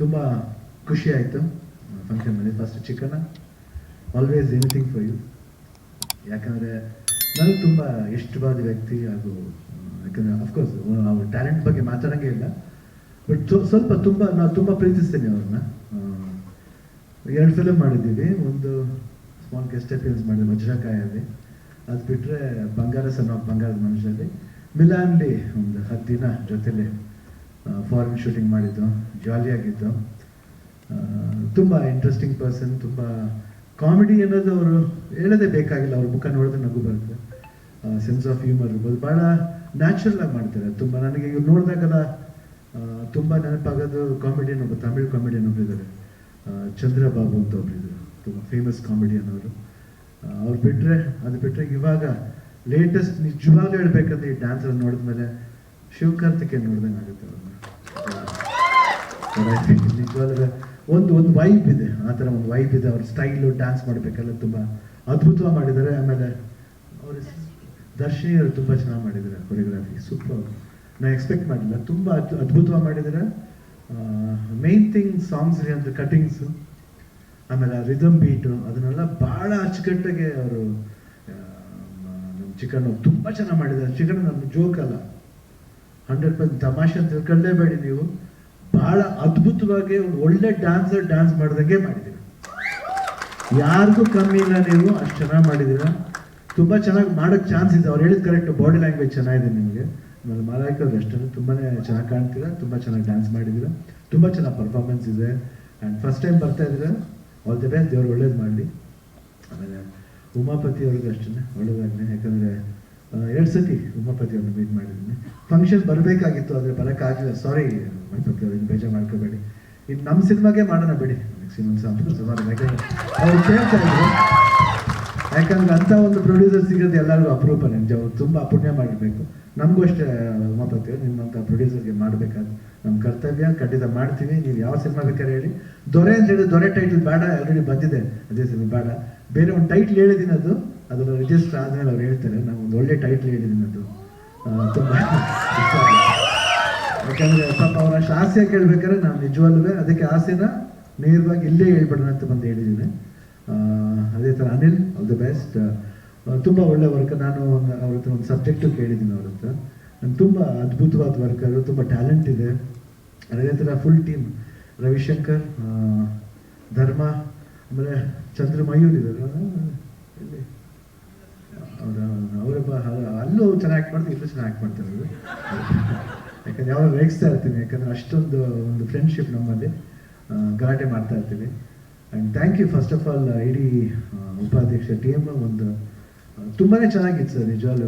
ತುಂಬ ಖುಷಿ ಆಯಿತು. ಮನೆ ಫಸ್ಟ್ ಚಿಕನ ಆಲ್ವೇಸ್ ಎನಿಥಿಂಗ್ ಫಾರ್ ಯು ಯಾಕಂದರೆ ನನಗೆ ತುಂಬ ಇಷ್ಟವಾದ ವ್ಯಕ್ತಿ ಹಾಗೂ ಯಾಕಂದರೆ ಅಫ್ಕೋರ್ಸ್ ಅವ್ರ ಟ್ಯಾಲೆಂಟ್ ಬಗ್ಗೆ ಮಾತಾಡೋಂಗೇ ಇಲ್ಲ. ಬಟ್ ಸ್ವಲ್ಪ ತುಂಬ ನಾವು ತುಂಬ ಪ್ರೀತಿಸ್ತೀನಿ ಅವ್ರನ್ನ. ಎರಡು ಫಿಲಮ್ ಮಾಡಿದ್ದೀವಿ. ಒಂದು ಸ್ಮಾಲ್ ಗೆಸ್ಟ್ ಅಪಿಯನ್ಸ್ ಮಾಡಿದ್ವಿ ವಜ್ರಕಾಯಲ್ಲಿ. ಅದು ಬಿಟ್ಟರೆ ಬಂಗಾರ ಸಣ್ಣ, ಬಂಗಾರದ ಮನುಷ್ಯರಲ್ಲಿ. ಮಿಲಾನ್ಲಿ ಒಂದು ಹತ್ತು ದಿನ ಜೊತೆಲಿ. ಫಾರಿನ್ ಶೂಟಿಂಗ್ ಮಾಡಿದ್ದು, ಜಾಲಿಯಾಗಿದ್ದು. ತುಂಬ ಇಂಟ್ರೆಸ್ಟಿಂಗ್ ಪರ್ಸನ್ ತುಂಬ ಕಾಮಿಡಿ ಅನ್ನೋದು ಅವರು ಹೇಳೋದೇ ಬೇಕಾಗಿಲ್ಲ, ಅವ್ರ ಮುಖ ನೋಡಿದ್ರೆ ನಗು ಬರುತ್ತೆ. ಸೆನ್ಸ್ ಆಫ್ ಹ್ಯೂಮರ್ ಇರ್ಬೋದು. ಭಾಳ ನ್ಯಾಚುರಲ್ ಆಗಿ ಮಾಡ್ತಾರೆ. ತುಂಬ ನನಗೆ ಇವ್ರು ನೋಡಿದಾಗೆಲ್ಲ ತುಂಬ ನೆನಪಾಗೋದು ಕಾಮಿಡಿಯನ್ ಒಬ್ಬ ತಮಿಳ್ ಕಾಮಿಡಿಯನ್ ಒಬ್ಬರಿದ್ದಾರೆ ಚಂದ್ರಬಾಬು ಅಂತ ಒಬ್ಬರಿದ್ರು ತುಂಬ ಫೇಮಸ್ ಕಾಮಿಡಿಯನ್ ಅವರು ಅವ್ರು ಬಿಟ್ಟರೆ ಅದು ಬಿಟ್ಟರೆ ಇವಾಗ ಲೇಟೆಸ್ಟ್ ನಿಜವಾಗ್ಲೂ ಹೇಳ್ಬೇಕಂದ್ರೆ ಈ ಡ್ಯಾನ್ಸರ್ ನೋಡಿದ್ಮೇಲೆ ಶಿವಕಾರ್ತಿಕೆ ನೋಡ್ದಂಗೆ ಆಗುತ್ತೆ ಅವ್ರನ್ನ ನಿಜವಾಗ್ಲೂ ಒಂದು ಒಂದು ವೈಬ್ ಇದೆ. ಆ ಥರ ಒಂದು ವೈಬ್ ಇದೆ. ಅವ್ರ ಸ್ಟೈಲು ಡ್ಯಾನ್ಸ್ ಮಾಡಬೇಕಲ್ಲ, ತುಂಬ ಅದ್ಭುತವಾಗಿ ಮಾಡಿದ್ದಾರೆ. ಆಮೇಲೆ ಅವ್ರ ದರ್ಶಿನಿ ಅವರು ತುಂಬ ಚೆನ್ನಾಗಿ ಮಾಡಿದ್ದಾರೆ ಕೊರಿಯೋಗ್ರಫಿ ಸೂಪರ್ ನಾ ಎಕ್ಸ್ಪೆಕ್ಟ್ ಮಾಡಿಲ್ಲ. ತುಂಬ ಅದ್- ಅದ್ಭುತವಾಗಿ ಮಾಡಿದ್ದಾರೆ. ಮೇನ್ ಥಿಂಗ್ ಸಾಂಗ್ಸ್ ಅಂತ ಕಟಿಂಗ್ಸು ಆಮೇಲೆ ರಿದಮ್ ಬೀಟು ಅದನ್ನೆಲ್ಲ ಭಾಳ ಅಚ್ಚುಕಟ್ಟಾಗೆ ಅವರು ನಮ್ಮ ಚಿಕನ್ ತುಂಬ ಚೆನ್ನಾಗಿ ಮಾಡಿದ್ದಾರೆ. ಚಿಕನ್ ನಮ್ಮ ಜೋಕ್ ಅಲ್ಲ. ಹಂಡ್ರೆಡ್ ಪರ್ಸೆಂಟ್ ತಮಾಷೆ ಅಂತ ತಿಳ್ಕೊಳ್ಳೇಬೇಡಿ ನೀವು. ಬಹಳ ಅದ್ಭುತವಾಗಿ ಒಳ್ಳೆ ಡ್ಯಾನ್ಸರ್ ಡ್ಯಾನ್ಸ್ ಮಾಡಿದಂಗೆ ಮಾಡಿದ್ದೀರ ಯಾರಿಗೂ ಕಮ್ಮಿ ಇಲ್ಲ ನೀವು, ಅಷ್ಟು ಚೆನ್ನಾಗಿ ಮಾಡಿದ್ದೀರ. ತುಂಬ ಚೆನ್ನಾಗಿ ಮಾಡೋಕ್ಕೆ ಚಾನ್ಸ್ ಇದೆ. ಅವ್ರು ಹೇಳಿದ ಕರೆಕ್ಟ್ ಬಾಡಿ ಲ್ಯಾಂಗ್ವೇಜ್ ಚೆನ್ನಾಗಿದೆ ನಿಮಗೆ. ಆಮೇಲೆ ಮಾಲಾಯ್ಕ ಅಷ್ಟೇ ತುಂಬಾ ಚೆನ್ನಾಗಿ ಕಾಣ್ತೀರಾ, ತುಂಬ ಚೆನ್ನಾಗಿ ಡ್ಯಾನ್ಸ್ ಮಾಡಿದ್ದೀರಾ. ತುಂಬ ಚೆನ್ನಾಗಿ ಪರ್ಫಾರ್ಮೆನ್ಸ್ ಇದೆ. ಆ್ಯಂಡ್ ಫಸ್ಟ್ ಟೈಮ್ ಬರ್ತಾ ಇದ್ದೀರಾ? ಆಲ್ ದಿ ಬೆಸ್ಟ್ ದೇವ್ರು ಒಳ್ಳೇದು ಮಾಡಲಿ. ಆಮೇಲೆ ಉಮಾಪತಿ ಅವ್ರಿಗೆ ಅಷ್ಟೇ ಒಳ್ಳೇದಾಗಲಿ. ಯಾಕಂದರೆ ಎರಡು ಸತಿ ಉಮಾಪತಿ ಅವ್ರನ್ನ ಮೀಟ್ ಮಾಡಿದ್ದೀನಿ. ಫಂಕ್ಷನ್ ಬರಬೇಕಾಗಿತ್ತು, ಆದರೆ ಬರೋಕ್ಕಾಗಲಿಲ್ಲ. ಸಾರಿ ಉಮಾಪತಿ ಬೇಜಾರು ಮಾಡ್ಕೋಬೇಡಿ. ಇದು ನಮ್ಮ ಸಿನಿಮಾಗೆ ಮಾಡೋಣ ಬಿಡಿ. ಇನ್ನೊಂದು ಸಾಂಗ್ ಸುಮಾರು ಯಾಕಂದ್ರೆ ಅವ್ರು ಯಾಕಂದ್ರೆ ಅಂಥ ಒಂದು ಪ್ರೊಡ್ಯೂಸರ್ ಸಿಗೋದು ಎಲ್ಲರಿಗೂ ಅಪರೂಪ ನಿಜ ಅವ್ರು ತುಂಬ ಅಪುಣ್ಯ ಮಾಡಬೇಕು ನಮಗೂ ಅಷ್ಟೇ, ಉಮಾಪತಿ ನಿಮ್ಮಂಥ ಪ್ರೊಡ್ಯೂಸರ್ಗೆ ಮಾಡಬೇಕಾದ್ರೆ ನಮ್ಮ ಕರ್ತವ್ಯ. ಖಂಡಿತ ಮಾಡ್ತೀವಿ. ನೀವು ಯಾವ ಸಿನಿಮಾ ಬೇಕಾದ್ರೆ ಹೇಳಿ. ದೊರೆ ಅಂತ ಹೇಳಿ ದೊರೆ ಟೈಟಲ್ ಬೇಡ. ಆಲ್ರೆಡಿ ಬಂದಿದೆ. ಅದೇ ಸಿನಿಮಾ ಬೇಡ. ಬೇರೆ ಒಂದು ಟೈಟ್ಲ್ ಹೇಳಿದ್ದೀನಿ ಅದು. ಅದನ್ನು ರಿಜಿಸ್ಟರ್ ಆದಮೇಲೆ ಅವ್ರು ಹೇಳ್ತಾರೆ, ನಾವು ಒಂದು ಒಳ್ಳೆ ಟೈಟ್ಲ್ ಹೇಳಿದ್ದೀನಿ ಅದು ತುಂಬ ಯಾಕಂದರೆ ಪಾಪ ಅವ್ರ ಅಷ್ಟು ಆಸೆ ಕೇಳ್ಬೇಕಾದ್ರೆ ನಾವು ನಿಜವಲ್ಲೂ ಅದಕ್ಕೆ ಆಸೆನ ನೇರವಾಗಿ ಇಲ್ಲೇ ಹೇಳ್ಬಿಡೋಣ ಅಂತ ಬಂದು ಹೇಳಿದ್ದೀನಿ ಅದೇ ಥರ ಅನಿಲ್ ಆಲ್ ದ ಬೆಸ್ಟ್ ತುಂಬ ಒಳ್ಳೆ ವರ್ಕ್ ನಾನು ಒಂದು ಅವ್ರ ಹತ್ರ ಒಂದು ಸಬ್ಜೆಕ್ಟು ಕೇಳಿದ್ದೀನಿ ಅವ್ರ ಹತ್ರ. ನಾನು ತುಂಬ ಅದ್ಭುತವಾದ ವರ್ಕರು ತುಂಬ ಟ್ಯಾಲೆಂಟ್ ಇದೆ. ಅದೇ ಥರ ಫುಲ್ ಟೀಮ್ ರವಿಶಂಕರ್ ಧರ್ಮ, ಆಮೇಲೆ ಚಂದ್ರ ಮಯೂರ್ ಇದ್ದಾರೆ ಎಲ್ಲಿ ಅವರ ಅವರ ಅಲ್ಲೂ ಚೆನ್ನಾಗಿ ಮಾಡ್ತೀವಿ ಇಲ್ಲೂ ಚೆನ್ನಾಗಿ ಆ್ಯಕ್ಟ್ ಮಾಡ್ತಾರೆ ಯಾಕಂದ್ರೆ ಯಾವಾಗ ರೇಗಿಸ್ತಾ ಇರ್ತೀನಿ, ಯಾಕಂದ್ರೆ ಅಷ್ಟೊಂದು ಒಂದು ಫ್ರೆಂಡ್ಶಿಪ್ ನಮ್ಮಲ್ಲಿ ಗಲಾಟೆ ಮಾಡ್ತಾ ಇರ್ತೀವಿ and thank you first of all ಇಡೀ ಉಪಾಧ್ಯಕ್ಷ ಟೀಮ್ ಒಂದು ತುಂಬಾ ಚೆನ್ನಾಗಿತ್ತು ಸರ್ ನಿಜವಾಗ್ಲೂ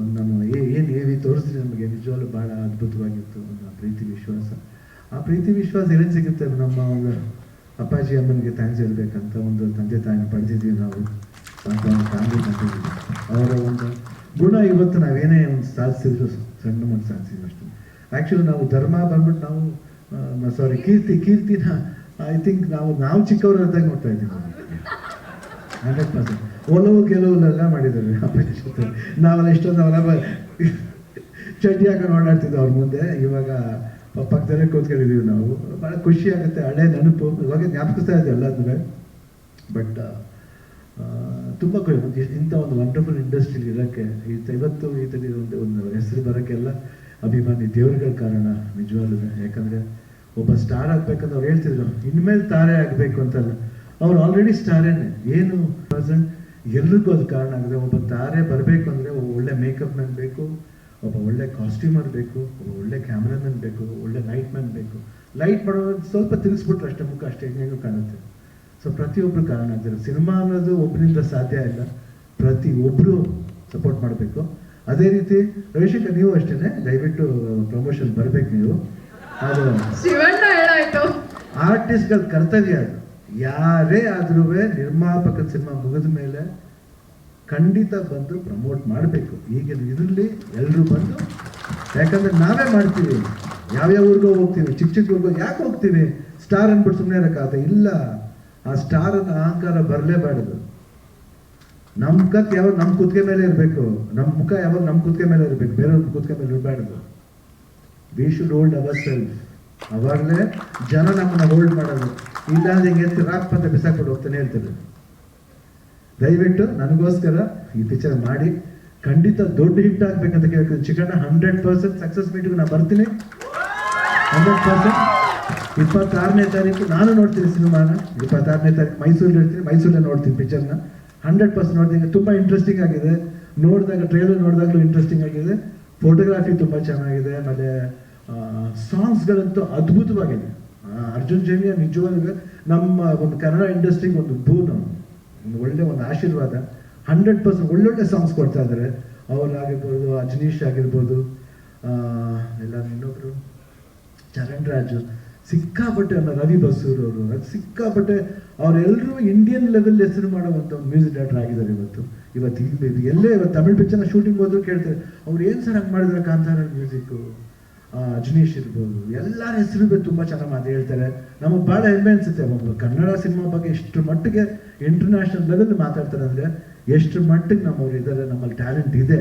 ಒಂದು ನಾನು ಏನು ಹೇಳಿ ತೋರಿಸ್ತೀನಿ ನಮಗೆ, ನಿಜವಾಗ್ಲೂ ಭಾಳ ಅದ್ಭುತವಾಗಿತ್ತು ಒಂದು ಪ್ರೀತಿ ವಿಶ್ವಾಸ. ಆ ಪ್ರೀತಿ ವಿಶ್ವಾಸ ಎಲ್ಲಿ ಸಿಗುತ್ತೆ? ನಮ್ಮ ಅಪ್ಪಾಜಿ ಅಮ್ಮನಿಗೆ ಥ್ಯಾಂಕ್ಸ್ ಹೇಳ್ಬೇಕಂತ ಒಂದು ತಂದೆ ತಾಯಿನ ಪಡೆದಿದ್ದೀವಿ ನಾವು. ಒಂದು ಅವರ ಒಂದು ಗುಣ ಇವತ್ತು ನಾವೇನೇ ಒಂದು ಸಾಧಿಸಿದ್ರು ಸಣ್ಣ ಮಟ್ಟ ಸಾಧಿಸಿದ್ರು ಅಷ್ಟೇ. ಆ್ಯಕ್ಚುಲಿ ನಾವು ಧರ್ಮ ಬಂದ್ಬಿಟ್ಟು ನಾವು ಸಾರಿ ಕೀರ್ತಿ, ಕೀರ್ತಿನ ಐ ಥಿಂಕ್ ನಾವು ನಾವು ಚಿಕ್ಕವರು ಅಂತ ನೋಡ್ತಾ ಇದ್ದೀವಿ. ಹಂಡ್ರೆಡ್ ಪರ್ಸೆಂಟ್ ಒಲವು ಗೆಲುವುಲೆಲ್ಲ ಮಾಡಿದ್ದಾರೆ ನಾವೆಲ್ಲ ಇಷ್ಟೊಂದು ಅವರ ಚಡ್ಡಿ ಹಾಕೊಂಡು ಓಡಾಡ್ತಿದ್ವಿ ಅವ್ರ ಮುಂದೆ. ಇವಾಗ ಪಕ್ಕದಲ್ಲೇ ಕೂತ್ಕೊಂಡಿದ್ದೀವಿ ನಾವು. ಭಾಳ ಖುಷಿ ಆಗುತ್ತೆ. ಹಳೆ ನೆನಪು ಇವಾಗ ಜ್ಞಾಪಿಸ್ತಾ ಇದ್ದೀವಿ ಎಲ್ಲದೂ ಬಟ್ ತುಂಬ ಇಂಥ ಒಂದು ವಂಡರ್ಫುಲ್ ಇಂಡಸ್ಟ್ರಿಲಿ ಇರೋಕ್ಕೆ ಇವತ್ತು ಥರ ಒಂದು ಒಂದು ಹೆಸರು ಬರೋಕ್ಕೆಲ್ಲ ಅಭಿಮಾನಿ ದೇವರುಗಳ ಕಾರಣ ನಿಜವಾಗ್ಲೂ. ಯಾಕಂದರೆ ಒಬ್ಬ ಸ್ಟಾರ್ ಆಗ್ಬೇಕಂತ ಅವ್ರು ಹೇಳ್ತಿದ್ರು. ಇನ್ಮೇಲೆ ತಾರೆ ಆಗಬೇಕು ಅಂತಲ್ಲ. ಅವ್ರು ಆಲ್ರೆಡಿ ಸ್ಟಾರೇನೆ ಏನು. ಪ್ರೆಸೆಂಟ್ ಎಲ್ರಿಗೂ ಅದು ಕಾರಣ ಆಗಿದೆ. ಒಬ್ಬ ತಾರೆ ಬರಬೇಕು ಅಂದರೆ ಒಬ್ಬ ಒಳ್ಳೆ ಮೇಕಪ್ ಮ್ಯಾನ್ ಬೇಕು, ಒಬ್ಬ ಒಳ್ಳೆ ಕಾಸ್ಟ್ಯೂಮರ್ ಬೇಕು, ಒಬ್ಬ ಒಳ್ಳೆ ಕ್ಯಾಮ್ರಾಮನ್ ಬೇಕು, ಒಳ್ಳೆ ಲೈಟ್ ಮ್ಯಾನ್ ಬೇಕು. ಲೈಟ್ ಮಾಡೋದು ಸ್ವಲ್ಪ ತಿರುಗಿಸ್ಬಿಟ್ರೆ ಅಷ್ಟೇ, ಮುಖ ಅಷ್ಟೇ ಹೆಂಗೆ ಕಾಣುತ್ತೆ. ಸೊ ಪ್ರತಿಯೊಬ್ಬರು ಕಾರಣ ಆಗ್ತಾರೆ ಸಿನಿಮಾ ಅನ್ನೋದು ಒಬ್ಬರಿಂದ ಸಾಧ್ಯ ಇಲ್ಲ. ಪ್ರತಿಯೊಬ್ಬರು ಸಪೋರ್ಟ್ ಮಾಡಬೇಕು. ಅದೇ ರೀತಿ ರವಿಶಂಕರ್ ನೀವು ಅಷ್ಟೇ ದಯವಿಟ್ಟು ಪ್ರಮೋಷನ್ ಬರಬೇಕು ನೀವು. ಅದು ಆರ್ಟಿಸ್ಟ್ಗಳ ಕರ್ತವ್ಯ ಅದು. ಯಾರೇ ಆದ್ರೂ ನಿರ್ಮಾಪಕ ಸಿನಿಮಾ ಮುಗಿದ ಮೇಲೆ ಖಂಡಿತ ಬಂದು ಪ್ರಮೋಟ್ ಮಾಡಬೇಕು. ಈಗಿನ ಇದರಲ್ಲಿ ಎಲ್ಲರೂ ಬಂದು ಯಾಕಂದ್ರೆ ನಾವೇ ಮಾಡ್ತೀವಿ. ಯಾವ್ಯಾವ ಊರಿಗೋ ಹೋಗ್ತೀವಿ. ಚಿಕ್ಕ ಚಿಕ್ಕ ಊರಿಗೋ ಯಾಕೆ ಹೋಗ್ತೀವಿ? ಸ್ಟಾರ್ ಅಂದ್ಬಿಟ್ಟು ಸುಮ್ಮನೆ ಇರೋಕ್ಕಾಗತ್ತೆ. ಇಲ್ಲ. ಆ ಸ್ಟಾರ್ ಅಂತ ಅಹಂಕಾರ ಬರಲೇಬಾರದು. ನಮ್ಮ ಕತ್ ಯಾವಾಗ ನಮ್ಮ ಕುತ್ತಿಗೆ ಮೇಲೆ ಇರಬೇಕು ನಮ್ಮ ಮುಖ ಯಾವಾಗ ನಮ್ಮ ಕುತ್ತಿಗೆ ಮೇಲೆ ಇರಬೇಕು, ಬೇರೆಯವ್ರ ಕುತ್ತಿಗೆ ಮೇಲೆ ಇರಬಾರ್ದು. We should hold our self ಅವಾಗಲೇ ಜನ ನಮ್ಮನ್ನ ಹೋಲ್ಡ್ ಮಾಡೋದು. ಇಲ್ಲ ಅಂದ್ರೆ ಹಿಂಗೆ ರಾಪ್ ಅಂತ ಬಿಸಾಕ್ಬಿಟ್ಟು ಹೋಗ್ತಾನೆ ಹೇಳ್ತಾರೆ ದಯವಿಟ್ಟು ನನಗೋಸ್ಕರ ಈ ಪಿಕ್ಚರ್ ಮಾಡಿ. ಖಂಡಿತ ದೊಡ್ಡ ಹಿಟ್ ಆಗ್ಬೇಕಂತ ಕೇಳ್ತೀನಿ. ಚಿಕನ್ ಹಂಡ್ರೆಡ್ ಪರ್ಸೆಂಟ್ ಸಕ್ಸಸ್ ಮೀಟಿಗೆ ನಾನು ಬರ್ತೀನಿ. ಹಂಡ್ರೆಡ್ ಪರ್ಸೆಂಟ್ ಇಪ್ಪತ್ತಾರನೇ ತಾರೀಕು ನಾನು ನೋಡ್ತೀನಿ ಸಿನಿಮಾನ. ಇಪ್ಪತ್ತಾರನೇ ತಾರೀಕು ಮೈಸೂರಲ್ಲಿ ಇರ್ತೀನಿ ಮೈಸೂರಲ್ಲೇ ನೋಡ್ತೀನಿ ಪಿಕ್ಚರ್ನ ಹಂಡ್ರೆಡ್ ಪರ್ಸೆಂಟ್ ನೋಡ್ತೀನಿ. ತುಂಬ ಇಂಟ್ರೆಸ್ಟಿಂಗ್ ಆಗಿದೆ. ನೋಡಿದಾಗ ಟ್ರೈಲರ್ ನೋಡಿದಾಗಲೂ ಇಂಟ್ರೆಸ್ಟಿಂಗ್ ಆಗಿದೆ. ಫೋಟೋಗ್ರಾಫಿ ತುಂಬ ಚೆನ್ನಾಗಿದೆ. ಆಮೇಲೆ ಸಾಂಗ್ಸ್ಗಳಂತೂ ಅದ್ಭುತವಾಗಿದೆ. ಅರ್ಜುನ್ ಜೇಮಿಯ ನಿಜವಾಗ ನಮ್ಮ ಒಂದು ಕನ್ನಡ ಇಂಡಸ್ಟ್ರಿಗೆ ಒಂದು ಬೂನ್ ಒಂದು ಒಳ್ಳೆ ಒಂದು ಆಶೀರ್ವಾದ. ಹಂಡ್ರೆಡ್ ಪರ್ಸೆಂಟ್ ಒಳ್ಳೊಳ್ಳೆ ಸಾಂಗ್ಸ್ ಕೊಡ್ತಾ ಇದ್ದಾರೆ ಅವರಾಗಿರ್ಬೋದು ಅಜನೀಶ್ ಆಗಿರ್ಬೋದು ಎಲ್ಲ ಇನ್ನೊಬ್ರು, ಚರಣ್ ರಾಜು. ಸಿಕ್ಕಾಪಟ್ಟೆ ಅಲ್ಲ ರವಿ ಬಸೂರ್ ಅವರು ಸಿಕ್ಕಾಪಟ್ಟೆ ಅವರೆಲ್ಲರೂ ಇಂಡಿಯನ್ ಲೆವೆಲ್ ಹೆಸರು ಮಾಡುವಂಥ ಮ್ಯೂಸಿಕ್ ಡೈರೆಕ್ಟರ್ ಆಗಿದ್ದಾರೆ ಇವತ್ತು. ಇವತ್ತು ಇಲ್ಲಿ ಎಲ್ಲೇ ಇವತ್ತು ತಮಿಳ್ ಪಿಕ್ಚರ್ನ ಶೂಟಿಂಗ್ ಹೋದ್ರು ಕೇಳ್ತಾರೆ, ಅವ್ರು ಏನು ಸರ್ ಹಂಗೆ ಮಾಡಿದ್ರೆ ಕಾಂತಾರ ಮ್ಯೂಸಿಕ್ಕು ಜಿನೇಶ್ ಇರ್ಬೋದು, ಎಲ್ಲರ ಹೆಸರು ತುಂಬ ಚೆನ್ನಾಗಿ ಮಾತು ಹೇಳ್ತಾರೆ. ನಮಗೆ ಭಾಳ ಹೆಮ್ಮೆ ಅನ್ಸುತ್ತೆ, ಒಬ್ಬ ಕನ್ನಡ ಸಿನಿಮಾ ಬಗ್ಗೆ ಎಷ್ಟು ಮಟ್ಟಿಗೆ ಇಂಟರ್ನ್ಯಾಷನಲ್ ಲೆವೆಲ್ ಮಾತಾಡ್ತಾರೆ ಅಂದರೆ ಎಷ್ಟು ಮಟ್ಟಿಗೆ ನಮ್ಮವ್ರು ಇದ್ದಾರೆ, ನಮ್ಮಲ್ಲಿ ಟ್ಯಾಲೆಂಟ್ ಇದೆ.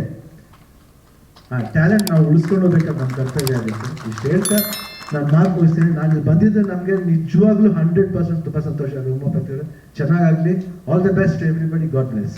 ಆ ಟ್ಯಾಲೆಂಟ್ ನಾವು ಉಳಿಸ್ಕೊಂಡು ಹೋಗ್ಬೇಕಂತ ನಮ್ಮ ಕರ್ತವ್ಯ ಆಗುತ್ತೆ. ಇಷ್ಟು ಹೇಳ್ತಾ ನಾನು ನಾಲ್ಕು ಮುಗಿಸ್ತೀನಿ ನಾನು ಇಲ್ಲಿ ಬಂದಿದ್ದೆ ನಮಗೆ ನಿಜವಾಗ್ಲೂ ಹಂಡ್ರೆಡ್ ಪರ್ಸೆಂಟ್ ತುಂಬ ಸಂತೋಷ ಉಮಾಪತಿ ಅವರು ಚೆನ್ನಾಗಾಗಲಿ all the best everybody God bless